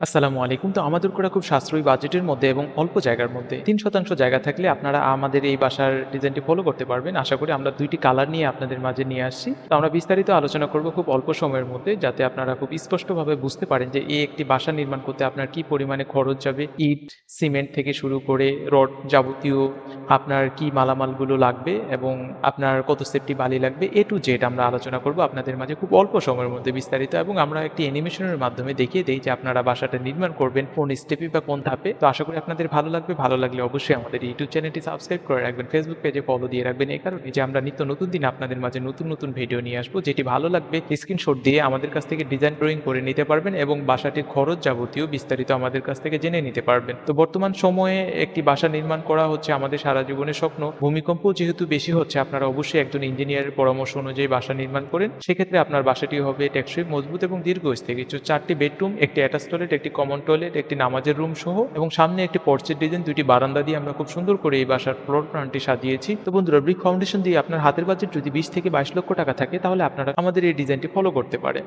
আসসালামু আলাইকুম। তো আমাদের করা খুব সাশ্রয়ী বাজেটের মধ্যে এবং অল্প জায়গার মধ্যে তিন শতাংশ জায়গা থাকলে আপনারা আমাদের এই বাসার ডিজাইনটি ফলো করতে পারবেন। আশা করি আমরা দুইটি কালার নিয়ে আপনাদের মাঝে নিয়ে আসছি। তো আমরা বিস্তারিত আলোচনা করব খুব অল্প সময়ের মধ্যে যাতে আপনারা খুব স্পষ্টভাবে বুঝতে পারেন যে এই একটি বাসা নির্মাণ করতে আপনার কি পরিমাণে খরচ যাবে। ইট, সিমেন্ট থেকে শুরু করে রড যাবতীয় আপনার কি মালামালগুলো লাগবে এবং আপনার কত সেফটি বালি লাগবে। এ টু জেড আমরা আলোচনা করব আপনাদের মাঝে খুব অল্প সময়ের মধ্যে বিস্তারিত এবং আমরা একটি অ্যানিমেশনের মাধ্যমে দেখিয়ে দিই যে আপনারা বাসাটা নির্মাণ করবেন, কোন স্টেপে বা কোন ধাপে। তো আশা করি আপনাদের ভালো লাগবে, ভালো লাগলে অবশ্যই আমাদের ইউটিউব চ্যানেলটি সাবস্ক্রাইব করে রাখবেন ফেসবুক পেজে ফলো দিয়ে রাখবেন। এই কারণে যে আমরা নিত্য নতুন দিন আপনাদের মাঝে নতুন নতুন ভিডিও নিয়ে আসব, যেটি ভালো লাগবে স্ক্রিনশট দিয়ে আমাদের কাছ থেকে ডিজাইন ড্রয়িং করে নিতে পারবেন এবং বাসাটির খরচ যাবতীয় বিস্তারিত আমাদের কাছ থেকে জেনে নিতে পারবেন। তো বর্তমান সময়ে একটি বাসা নির্মাণ করা হচ্ছে আমাদের সারা জীবনের স্বপ্ন। ভূমিকম্প যেহেতু বেশি হচ্ছে, আপনারা অবশ্যই একজন ইঞ্জিনিয়ারের পরামর্শ অনুযায়ী বাসা নির্মাণ করেন। সেক্ষেত্রে আপনার বাসাটি হবে টেকসই, মজবুত এবং দীর্ঘস্থায়ী। কিছু চারটি বেডরুম একটি অ্যাটাচ টয়লেট একটি কমন টয়লেট একটি নামাজের রুম সহ, এবং সামনে একটি পর্চের ডিজাইন দুটি বারান্দা দিয়ে আমরা খুব সুন্দর করে এই বাসার ফ্লোর প্ল্যানটি সাজিয়েছি। তো বন্ধুরা ব্রিক ফাউন্ডেশন দিয়ে আপনার হাতের বাজেট যদি বিশ থেকে বাইশ লক্ষ টাকা থাকে, তাহলে আপনারা আমাদের এই ডিজাইনটি ফলো করতে পারেন।